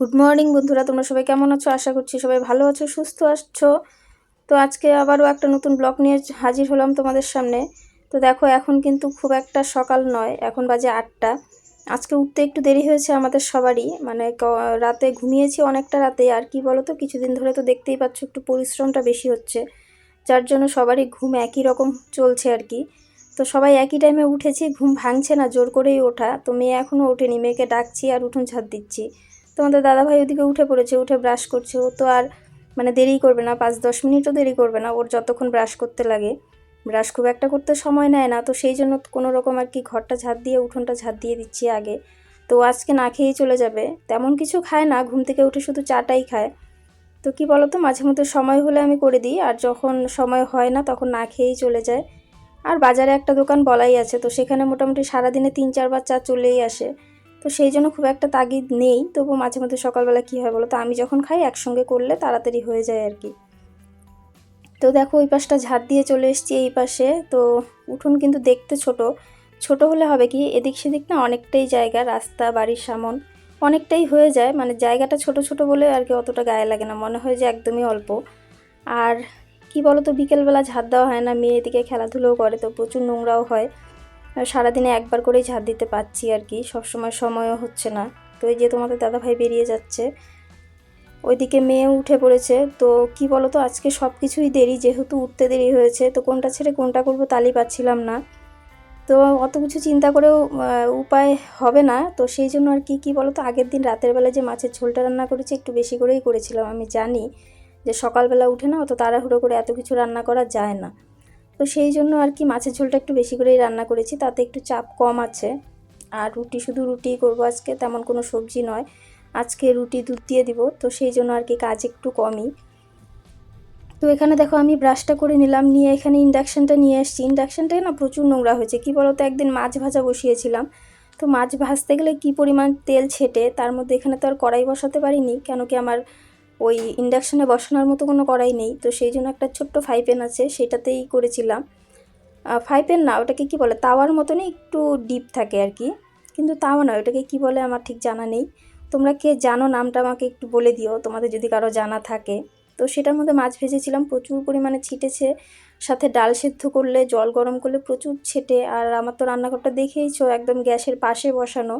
Good morning বন্ধুরা। তোমরা সবাই কেমন আছো? আশা করছি সবাই ভালো আছো, সুস্থ আছো। তো আজকে আবারও একটা নতুন ব্লগ নিয়ে হাজির হলাম তোমাদের সামনে। তো দেখো, এখন কিন্তু খুব একটা সকাল নয়, এখন বাজে আটটা। আজকে উঠতে একটু দেরি হয়েছে আমাদের সবারই। মানে রাতে ঘুমিয়েছি অনেকটা রাতে, আর কি বলো তো কিছুদিন ধরে তো দেখতেই পাচ্ছ একটু পরিশ্রমটা বেশি হচ্ছে। যার জন্য সবারই ঘুম একই রকম চলছে আর কি। তো সবাই একই টাইমে উঠেছি, ঘুম ভাঙছে না, জোর করেই ওঠা। তো মেয়ে এখনও ওঠেনি, মেয়েকে ডাকছি আর উঠোন ছাদ দিচ্ছি। তোমাদের দাদাভাই ওদিকে উঠে পড়েছে, উঠে ব্রাশ করছে। ও তো আর মানে দেরি করবে না, পাঁচ দশ মিনিটও দেরি করবে না, ওর যতক্ষণ ব্রাশ করতে লাগে। ব্রাশ খুব একটা করতে সময় নেয় না, তো সেই জন্য কোনো রকম আর কি ঘরটা ঝাঁট দিয়ে, উঠোনটা ঝাঁট দিয়ে দিচ্ছি আগে। তো আজকে না খেয়েই চলে যাবে, তেমন কিছু খায় না, ঘুম থেকে উঠে শুধু চাটাই খায়। তো কি বলো তো মাঝে মধ্যে সময় হলে আমি করে দিই, আর যখন সময় হয় না তখন না খেয়েই চলে যায়। আর বাজারে একটা দোকান বলাই আছে, তো সেখানে মোটামুটি সারাদিনে তিন চারবার চা চলেই আসে। তো সেই জন্য খুব একটা তাগিদ নেই। তবু মাঝে মধ্যে সকালবেলা কী হয় বলো তো? আমি যখন খাই একসঙ্গে করলে তাড়াতাড়ি হয়ে যায় আর কি। তো দেখো ওই পাশটা ঝাড় দিয়ে চলে এসছি এই পাশে। তো উঠোন কিন্তু দেখতে ছোট। ছোট হলে হবে কি? এদিক সেদিক না অনেকটাই জায়গা, রাস্তা, বাড়ির সামন অনেকটাই হয়ে যায়। মানে জায়গাটা ছোট ছোট বলে আর কি অতটা গায়ে লাগে না। মনে হয় যে একদমই অল্প। আর কি বলো তো? বিকেলবেলা ঝাড় দেওয়া হয় না। মেয়ে এদিকে খেলাধুলোও করে তো প্রচুর নোংরাও হয়। সারাদিনে একবার করেই ঝাড় দিতে পারছি আর কি। সবসময় সময়ও হচ্ছে না। তো এই যে তোমাদের দাদাভাই বেরিয়ে যাচ্ছে। ওইদিকে মেয়ে উঠে পড়েছে। তো কি বলো তো আজকে সব কিছুই দেরি। যেহেতু উঠতে দেরি হয়েছে, তো কোনটা ছেড়ে কোনটা করব তালই পাচ্ছিলাম না। তো অত কিছু চিন্তা করেও উপায় হবে না। তো সেই জন্য আর কি কি বলো তো আগের দিন রাতের বেলা যে মাছের ঝোলটা রান্না করেছি, একটু বেশি করেই করেছিলাম। আমি জানি যে সকালবেলা উঠে না অত তাড়াহুড়ো করে এত কিছু রান্না করা যায় না। তো সেই জন্য আর কি মাছের ঝোলটা একটু বেশি করেই রান্না করেছি, তাতে একটু চাপ কম আছে। আর রুটি শুধু রুটি করব আজকে, তেমন কোনো সবজি নয়। আজকে রুটি দুধ দিয়ে দিব, তো সেই জন্য আর কি কাজ একটু কমই। তো এখানে দেখো আমি ব্রাশটা করে নিলাম, নিয়ে এখানে ইন্ডাকশানটা নিয়ে এসেছি ইন্ডাকশানটাই না প্রচুর নোংরা হয়েছে, কি তো একদিন মাছ ভাজা বসিয়েছিলাম। তো মাছ ভাজতে গেলে কি পরিমাণ তেল ছেটে, তার মধ্যে এখানে তো আর কড়াই বসাতে পারিনি, কেন কি আমার ওই ইন্ডাকশানে বসানোর মতো কোনো কড়াই নেই, তো সেই জন্য একটা ছোট্ট ফ্রাই প্যান আছে, সেটাতেই করেছিলাম। ফ্রাই প্যান না, ওটাকে কি বলে, তাওয়ার মতনই একটু ডিপ থাকে আর কি, কিন্তু তাওয়া নয়, ওটাকে কি বলে আমার ঠিক জানা নেই। তোমরা কে জানো, নামটা আমাকে একটু বলে দিও, তোমাদের যদি কারও জানা থাকে। তো সেটার মধ্যে মাছ ভেজেছিলাম, প্রচুর পরিমাণে ছিটেছে, সাথে ডাল সেদ্ধ করলে, জল গরম করলে প্রচুর ছেটে, আর আমার তো রান্নাঘরটা দেখেইছো, একদম গ্যাসের পাশে বসানো।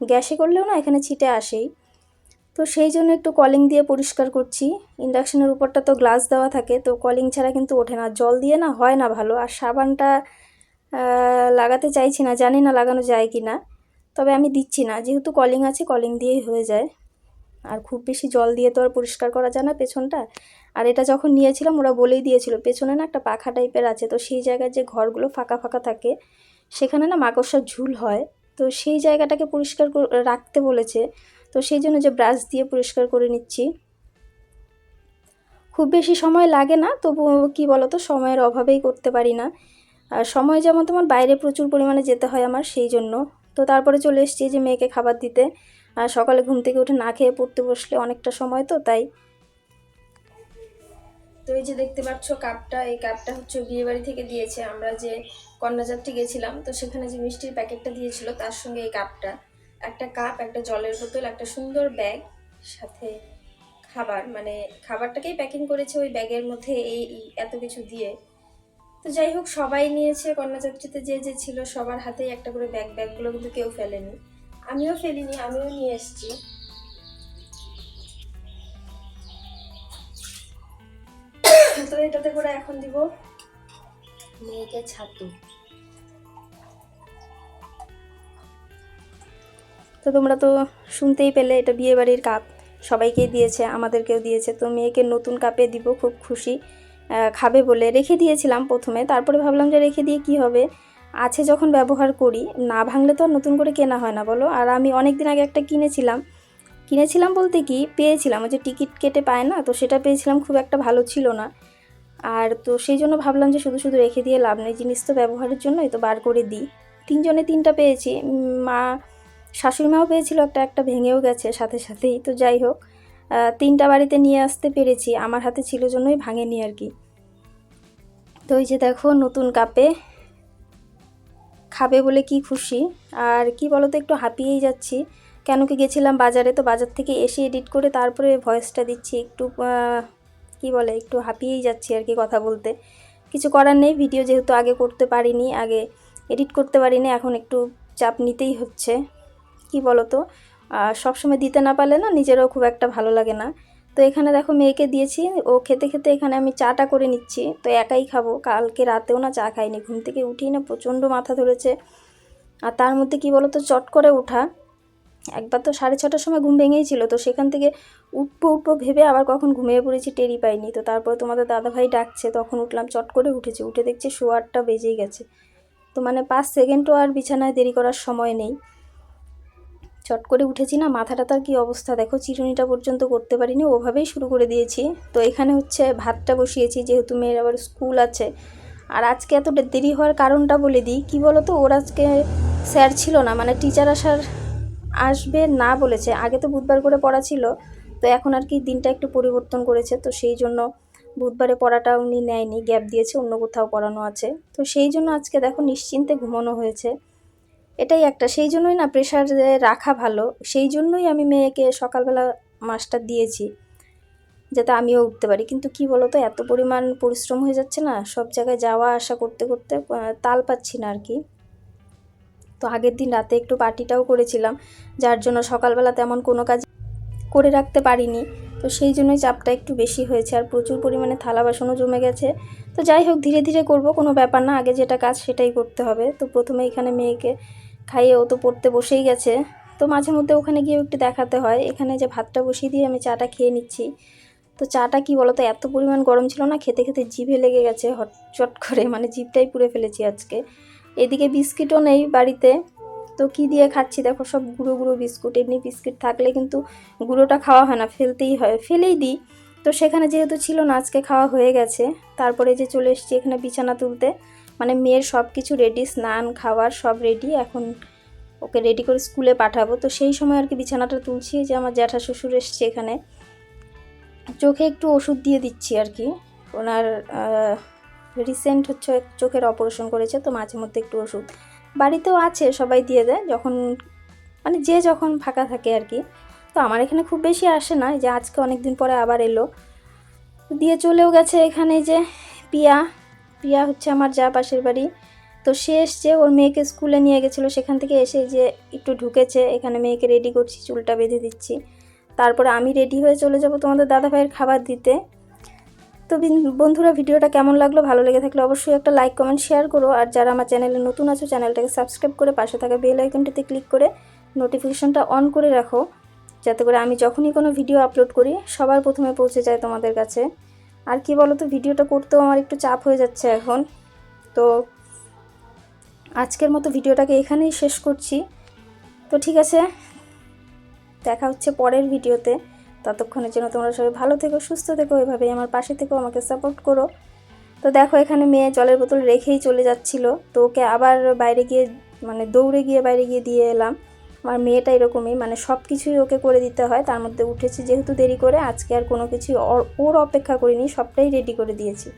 গ্যাসে করলেও না, এখানে ছিটে আসেই। তো সেই জন্য একটু কলিং দিয়ে পরিষ্কার করছি। ইন্ডাকশানের উপরটা তো গ্লাস দেওয়া থাকে, তো কলিং ছাড়া কিন্তু ওঠে না। জল দিয়ে না হয় না ভালো, আর সাবানটা লাগাতে চাইছি না, জানি না লাগানো যায় কি না তবে আমি দিচ্ছি না, যেহেতু কলিং আছে কলিং দিয়েই হয়ে যায়। আর খুব বেশি জল দিয়ে তো আর পরিষ্কার করা যায় না পেছনটা। আর এটা যখন নিয়েছিলাম, ওরা বলেই দিয়েছিল, পেছনে না একটা পাখা টাইপের আছে, তো সেই জায়গায় যে ঘরগুলো ফাঁকা ফাঁকা থাকে, সেখানে না মাকড়সার ঝুল হয়। তো সেই জায়গাটাকে পরিষ্কার রাখতে বলেছে। তো সেই জন্য যে ব্রাশ দিয়ে পরিষ্কার করে নিচ্ছি। খুব বেশি সময় লাগে না, তবু কি বলতো, সময়ের অভাবেই করতে পারি না। আর সময় যেমন তোমার বাইরে প্রচুর পরিমাণে যেতে হয় আমার সেই জন্য। তো তারপরে চলে এসছি যে মেয়েকে খাবার দিতে। আর সকালে ঘুম থেকে উঠে না খেয়ে পড়তে বসলে অনেকটা সময় তো, তাই। তো এই যে দেখতে পাচ্ছ কাপটা, এই কাপটা হচ্ছে বিয়ে বাড়ি থেকে দিয়েছে। আমরা যে কন্যাযাত্রী গেছিলাম, তো সেখানে যে মিষ্টির প্যাকেটটা দিয়েছিল, তার সঙ্গে এই কাপটা। একটা কাপ একটা জলের বোতল, একটা সুন্দর ব্যাগ সাথে খাবার। মানে খাবারটাকেই প্যাকিং করেছে ওই ব্যাগের মধ্যে এই এত কিছু দিয়ে। তো যাই হোক, সবাই নিয়েছে কন্যাযাত্রীতে যে যে ছিল সবার হাতেই একটা করে ব্যাগ ব্যাগগুলো কিন্তু কেউ ফেলেনি। আমিও ফেলিনি, আমিও নিয়ে এসেছি। তো এটাতে করে এখন দিব। মেয়েকে ছাতু। তো তোমরা তো শুনতেই পেলে, এটা বিয়ে বাড়ির কাপ। সবাইকেই দিয়েছে, আমাদেরকেও দিয়েছে। তো মেয়েকে নতুন কাপে দিব, খুব খুশি খাবে বলে রেখে দিয়েছিলাম প্রথমে। তারপরে ভাবলাম যে রেখে দিয়ে কি হবে? আছে যখন ব্যবহার করি, না ভাঙলে তো আর নতুন করে কেনা হয় না, বলো? আর আমি অনেক দিন আগে একটা কিনেছিলাম। কিনেছিলাম বলতে কি, পেয়েছিলাম, ওই যে টিকিট কেটে পায় না, তো সেটা পেয়েছিলাম, খুব একটা ভালো ছিল না। আর তো সেই জন্য ভাবলাম যে শুধু শুধু রেখে দিয়ে লাভ নেই, জিনিস তো ব্যবহারের জন্যই তো বার করে দিই। তিনজনে তিনটা পেয়েছি মা শাশুড়ি মাও পেয়েছিল, একটা একটা ভেঙেও গেছে, সাথে সাথেই তো যাই হোক। তিনটা বাড়িতে নিয়ে আসতে পেরেছি, আমার হাতে ছিল জন্যই ভাঙেনি আর কি। তো ওই যে দেখো, নতুন কাপে খাবে বলে কি খুশি। আর কি বলতো, একটু হাঁপিয়েই যাচ্ছি। কেন কি গেছিলাম বাজারে, তো বাজার থেকে এসে এডিট করে তারপরে ভয়েসটা দিচ্ছি, একটু কি বলে, একটু হাঁপিয়েই যাচ্ছি আর কি কথা বলতে। কিছু করার নেই ভিডিও যেহেতু আগে করতে পারিনি, আগে এডিট করতে পারিনি, এখন একটু চাপ নিতেই হচ্ছে। কি বলো তো আহ, সবসময় দিতে না পারলে না নিজেরও খুব একটা ভালো লাগে না। তো এখানে দেখো মেয়েকে দিয়েছি ও খেতে খেতে এখানে আমি চাটা করে নিচ্ছি। তো একাই খাব কালকে রাতেও না চা খাইনি ঘুম থেকে উঠি না প্রচণ্ড মাথা ধরেছে। আর তার মধ্যে কি বলো তো চট করে ওঠা একবার তো সাড়ে ছটার সময় ঘুম ভেঙেই ছিল তো সেখান থেকে উঠবো উঠবো ভেবে আবার কখন ঘুমিয়ে পড়েছি টেরি পাইনি। তো তারপরে তোমাদের দাদাভাই ডাকছে তখন উঠলাম চট করে উঠেছি উঠে দেখছি শোয়ারটা বেজেই গেছে। তো মানে পাঁচ সেকেন্ডও আর বিছানায় দেরি করার সময় নেই। চট করে উঠেছি না, মাথাটা তার কি অবস্থা? দেখো, চিরুনিটা পর্যন্ত করতে পারিনি, ওভাবেই শুরু করে দিয়েছি। তো এখানে হচ্ছে ভাতটা বসিয়েছি, যেহেতু মেয়ের আবার স্কুল আছে। আর আজকে এতটা দেরি হওয়ার কারণটা বলে দিই, কি বলো তো ওর আজকে স্যার ছিল না মানে টিচার আসার আসবে না বলেছে। আগে তো বুধবার করে পড়া ছিল, তো এখন আর কি দিনটা একটু পরিবর্তন করেছে, তো সেই জন্য বুধবারে পড়াটা উনি নেয়নি, গ্যাপ দিয়েছে, অন্য কোথাও পড়ানো আছে। তো সেই জন্য আজকে দেখো নিশ্চিন্তে ঘুমানো হয়েছে। এটাই একটা। সেই জন্যই না প্রেশার রাখা ভালো। সেই জন্যই আমি মেয়েকে সকালবেলা মাস্টার দিয়েছি, যাতে আমিও উঠতে পারি। কিন্তু কি বলো তো এত পরিমাণ পরিশ্রম হয়ে যাচ্ছে না, সব জায়গায় যাওয়া আসা করতে করতে তাল পাচ্ছি না আর কি। তো আগের দিন রাতে একটু পার্টিটাও করেছিলাম, যার জন্য সকালবেলা তেমন কোনো কাজ করে রাখতে পারিনি। তো সেই জন্যই চাপটা একটু বেশি হয়েছে আর প্রচুর পরিমাণে থালা বাসনও জমে গেছে। তো যাই হোক, ধীরে ধীরে করব, কোনো ব্যাপার না। আগে যেটা কাজ সেটাই করতে হবে। তো প্রথমে এখানে মেয়েকে খাইয়ে ও তো পড়তে বসেই গেছে। তো মাঝে মধ্যে ওখানে গিয়েও একটু দেখাতে হয়। এখানে যে ভাতটা বসিয়ে দিয়ে আমি চাটা খেয়ে নিচ্ছি। তো চাটা কি বলতো, এত পরিমাণ গরম ছিল না, খেতে খেতে জিভে লেগে গেছে হট চট করে মানে জিভটাই পুড়ে ফেলেছি আজকে। এদিকে বিস্কিটও নেই বাড়িতে। তো কি দিয়ে খাচ্ছি? দেখো সব গুঁড়ো গুঁড়ো বিস্কুট। এমনি বিস্কিট থাকলে কিন্তু গুঁড়োটা খাওয়া হয় না, ফেলতেই হয়, ফেলেই দিই। তো সেখানে যেহেতু ছিল না, আজকে খাওয়া হয়ে গেছে। তারপরে যে চলে এসেছি এখানে বিছানা তুলতে। মানে মেয়ের সব কিছু রেডি স্নান, খাওয়ার সব রেডি এখন ওকে রেডি করে স্কুলে পাঠাবো। তো সেই সময় আর কি বিছানাটা তুলছি যে আমার জ্যাঠা শ্বশুর এসছে এখানে। চোখে একটু ওষুধ দিয়ে দিচ্ছি আর কি। ওনার রিসেন্ট হচ্ছে চোখের অপারেশন করেছে, তো মাঝে মধ্যে একটু ওষুধ। বাড়িতেও আছে, সবাই দিয়ে দেয়, যখন মানে যে যখন ফাঁকা থাকে আর কি। তো আমার এখানে খুব বেশি আসে না যে আজকে অনেক দিন পরে আবার এলো। দিয়ে চলেও গেছে এখানে যে পিয়া। পিয়া হচ্ছে আমার যা পাশের বাড়ি। তো সে এসছে, ওর মেয়েকে স্কুলে নিয়ে গেছিল। সেখান থেকে এসে যে একটু ঢুকেছে, এখানে মেয়েকে রেডি করছি, চুলটা বেঁধে দিচ্ছি। তারপরে আমি রেডি হয়ে চলে যাব তোমাদের দাদা ভাইয়ের খাবার দিতে। তো বন্ধুরা, ভিডিওটা কেমন লাগল, ভালো লেগে থাকলে অবশ্যই একটা লাইক কমেন্ট শেয়ার করো। আর যারা আমার চ্যানেলে নতুন আছো, চ্যানেলটাকে সাবস্ক্রাইব করে পাশে থাকা বেল আইকনটিতে ক্লিক করে নোটিফিকেশনটা অন করে রাখো। যাতে করে আমি যখনই কোনো ভিডিও আপলোড করি, সবার প্রথমে পৌঁছে যায় তোমাদের কাছে। আর কি বলো তো ভিডিওটা করতেও আমার একটু চাপ হয়ে যাচ্ছে এখন। তো আজকের মতো ভিডিওটাকে এখানেই শেষ করছি। তো ঠিক আছে, দেখা হচ্ছে পরের ভিডিওতে। ততক্ষণের জন্য তোমরা সবাই ভালো থেকো, সুস্থ থেকো, এভাবেই আমার পাশে থেকো আমাকে সাপোর্ট করো। তো দেখো, এখানে মেয়ে জলের বোতল রেখেই চলে যাচ্ছিল। তো ওকে আবার বাইরে গিয়ে মানে দৌড়ে গিয়ে বাইরে গিয়ে দিয়ে এলাম। আমার মেয়েটা এরকমই মানে সব কিছুই ওকে করে দিতে হয়, তার মধ্যে উঠেছি যেহেতু দেরি করে, আজকে আর কোনো ওর- ওর অপেক্ষা করিনি, সবটাই রেডি করে দিয়েছি।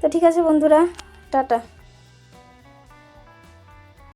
তো ঠিক আছে বন্ধুরা, টাটা।